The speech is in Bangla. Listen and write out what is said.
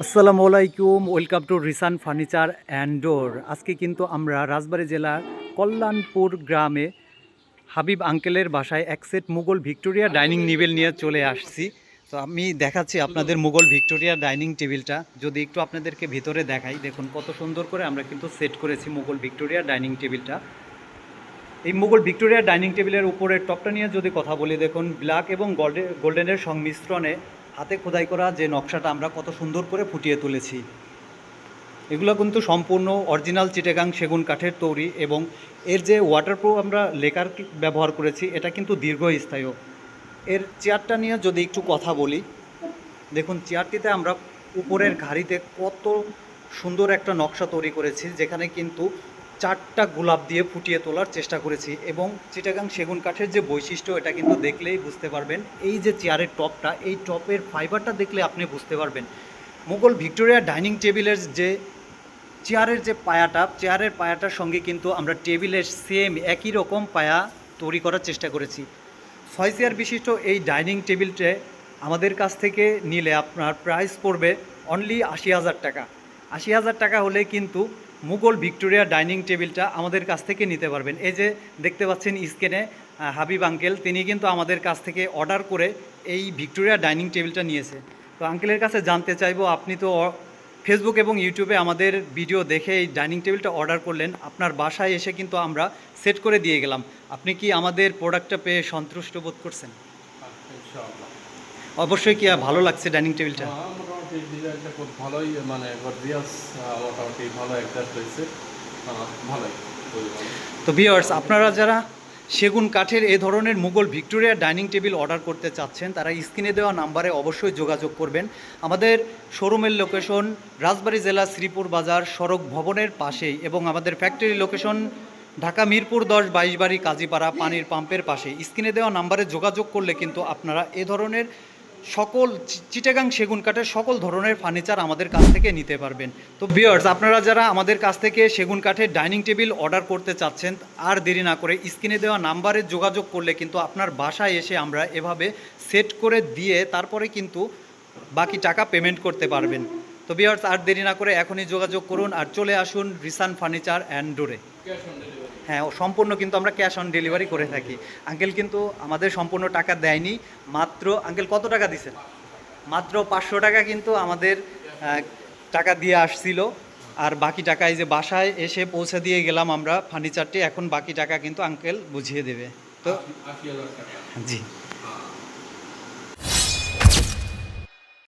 আসসালামু আলাইকুম, welcome to Risan furniture and door. আজকে কিন্তু আমরা রাজবাড়ী জেলার কল্যাণপুর গ্রামে হাবিব আঙ্কেলের বাসায় এক set Mughal Victoria dining table নিয়ে চলে আসছি। তো আমি দেখাচ্ছি আপনাদের মুঘল ভিক্টোরিয়া ডাইনিং টেবিলটা। যদি একটু আপনাদেরকে ভিতরে দেখাই, দেখুন কত সুন্দর করে আমরা কিন্তু সেট করেছি মুঘল ভিক্টোরিয়া ডাইনিং টেবিলটা। এই মুঘল ভিক্টোরিয়া ডাইনিং টেবিলের উপরে টপটা নিয়ে যদি কথা বলি, দেখুন ব্ল্যাক এবং গোল্ডে, গোল্ডেনের সংমিশ্রণে হাতে খোদাই করা যে নকশাটা আমরা কত সুন্দর করে ফুটিয়ে তুলেছি। এগুলো কিন্তু সম্পূর্ণ অরিজিনাল চিটেগাং সেগুন কাঠের তৈরি এবং এর যে ওয়াটারপ্রুফ আমরা লেকার ব্যবহার করেছি, এটা কিন্তু দীর্ঘস্থায়ী। এর চেয়ারটা নিয়ে যদি একটু কথা বলি, দেখুন চেয়ারটিতে আমরা উপরের ঘাড়িতে কত সুন্দর একটা নকশা তৈরি করেছি, যেখানে কিন্তু চারটা গোলাপ দিয়ে ফুটিয়ে তোলার চেষ্টা করেছি এবং চিটাগাং সেগুন কাঠের যে বৈশিষ্ট্য, এটা কিন্তু দেখলেই বুঝতে পারবেন। এই যে চেয়ারের টপটা, এই টপের ফাইবারটা দেখলে আপনি বুঝতে পারবেন। মোগল ভিক্টোরিয়া ডাইনিং টেবিলের যে চেয়ারের যে পায়াটা, চেয়ারের পায়াটার সঙ্গে কিন্তু আমরা টেবিলের সেম একই রকম পায়া তৈরি করার চেষ্টা করেছি। ছয় চেয়ার বিশিষ্ট এই ডাইনিং টেবিলটে আমাদের কাছ থেকে নিলে আপনার প্রাইস পড়বে অনলি আশি হাজার টাকা। আশি হাজার টাকা হলে কিন্তু মুঘল ভিক্টোরিয়া ডাইনিং টেবিলটা আমাদের কাছ থেকে নিতে পারবেন। এই যে দেখতে পাচ্ছেন স্ক্রিনে হাবিব আঙ্কেল, তিনি কিন্তু আমাদের কাছ থেকে অর্ডার করে এই ভিক্টোরিয়া ডাইনিং টেবিলটা নিয়েছে। তো আঙ্কেলের কাছে জানতে চাইব, আপনি তো ফেসবুক এবং ইউটিউবে আমাদের ভিডিও দেখে এই ডাইনিং টেবিলটা অর্ডার করলেন। আপনার বাসায় এসে কিন্তু আমরা সেট করে দিয়ে গেলাম। আপনি কি আমাদের প্রোডাক্টটা পেয়ে সন্তুষ্ট বোধ করছেন। অবশ্যই কি ভালো লাগছে ডাইনিং টেবিলটা? হ্যাঁ, মোটামুটি ডিজাইনটা খুব ভালোই মানে গর্জিয়াস মোটামুটি ভালো অ্যাডজাস্ট হয়েছে। ভালোই তো ভিওয়ার্স আপনারা যারা সেগুন কাঠের এ ধরনের Mughal Victoria dining table order করতে চাচ্ছেন তারা স্ক্রিনে দেওয়া নাম্বারে অবশ্যই যোগাযোগ করবেন। আমাদের শোরুমের লোকেশন রাজবাড়ী জেলা শ্রীপুর বাজার সড়ক ভবনের পাশেই এবং আমাদের ফ্যাক্টরি লোকেশন ঢাকা মিরপুর দশ বাইশ বাড়ি কাজীপাড়া পানির পাম্পের পাশে স্ক্রিনে দেওয়া নাম্বারে যোগাযোগ করলে কিন্তু আপনারা এ ধরনের সকল চিটাগাং সেগুন কাঠের সকল ধরনের ফার্নিচার আমাদের কাছ থেকে নিতে পারবেন। তো বিয়ার্স আপনারা যারা আমাদের কাছ থেকে সেগুন কাঠের ডাইনিং টেবিল অর্ডার করতে চাচ্ছেন, আর দেরি না করে স্ক্রিনে দেওয়া নাম্বারে যোগাযোগ করলে কিন্তু আপনার বাসায় এসে আমরা এভাবে সেট করে দিয়ে তারপরে কিন্তু বাকি টাকা পেমেন্ট করতে পারবেন। তো বিয়ার্স আর দেরি না করে এখনই যোগাযোগ করুন, আর চলে আসুন রিসান ফার্নিচার অ্যান্ড ডোরে। হ্যাঁ ও সম্পূর্ণ কিন্তু আমরা ক্যাশ অন ডেলিভারি করে থাকি। আঙ্কেল কিন্তু আমাদের সম্পূর্ণ টাকা দেয়নি মাত্র আঙ্কেল কত টাকা দিছেন? মাত্র পাঁচশো টাকা কিন্তু আমাদের টাকা দিয়ে আসছিল। আর বাকি টাকা এই যে বাসায় এসে পৌঁছে দিয়ে গেলাম আমরা ফার্নিচারটি এখন বাকি টাকা কিন্তু আঙ্কেল বুঝিয়ে দেবে। তো জি।